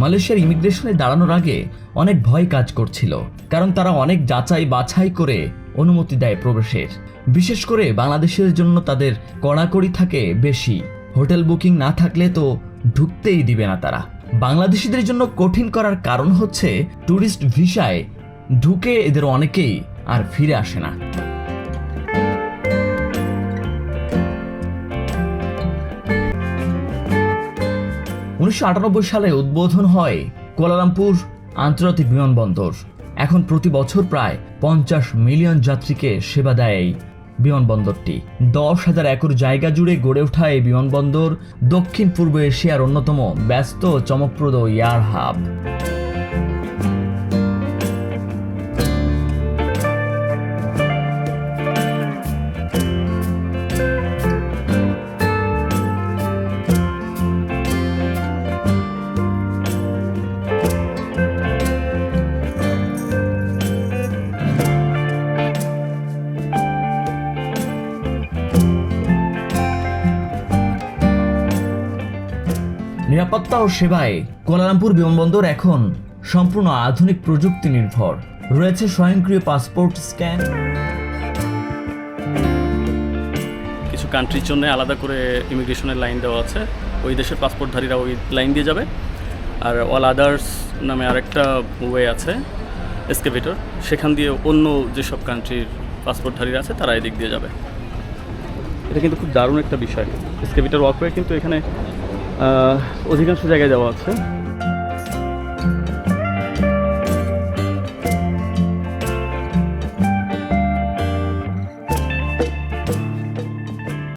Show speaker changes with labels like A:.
A: মালয়েশিয়ার ইমিগ্রেশনে দাঁড়ানোর আগে অনেক ভয় কাজ করছিল, কারণ তারা অনেক যাচাই বাছাই করে অনুমতি দেয় প্রবেশের। বিশেষ করে বাংলাদেশের জন্য তাদের কড়াকড়ি থাকে বেশি। হোটেল বুকিং না থাকলে তো ঢুকতেই দিবে না তারা। বাংলাদেশিদের জন্য কঠিন করার কারণ হচ্ছে ট্যুরিস্ট ভিসায় ঢুকে এদের অনেকেই আর ফিরে আসে না। উনিশশো আটানব্বই সালে উদ্বোধন হয় কুয়ালালামপুর আন্তর্জাতিক বিমানবন্দর। এখন প্রতি বছর প্রায় পঞ্চাশ মিলিয়ন যাত্রীকে সেবা দেয় এই বিমানবন্দরটি। দশ হাজার একর জায়গা জুড়ে গড়ে ওঠা এই বিমানবন্দর দক্ষিণ পূর্ব এশিয়ার অন্যতম ব্যস্ত চমকপ্রদ এয়ার হাব। নিরাপত্তা ও সেবায় কুয়ালালামপুর বিমানবন্দর এখন সম্পূর্ণ আধুনিক প্রযুক্তি নির্ভর। রয়েছে স্বয়ংক্রিয় পাসপোর্ট স্ক্যান।
B: কিছু কান্ট্রির জন্য আলাদা করে ইমিগ্রেশনের লাইন দেওয়া আছে। ওই দেশের পাসপোর্টধারীরা ওই লাইন দিয়ে যাবে। আর অল আদার্স নামে আরেকটা ওয়ে আছে এসকেভেটর সেখান দিয়ে অন্য যেসব কান্ট্রির পাসপোর্টধারীরা আছে তারা এদিক দিয়ে যাবে। এটা কিন্তু খুব দারুণ একটা বিষয়। এসকেভেটর ওয়াকওয়ে কিন্তু এখানে অধিকাংশ জায়গায় যাওয়া আছে।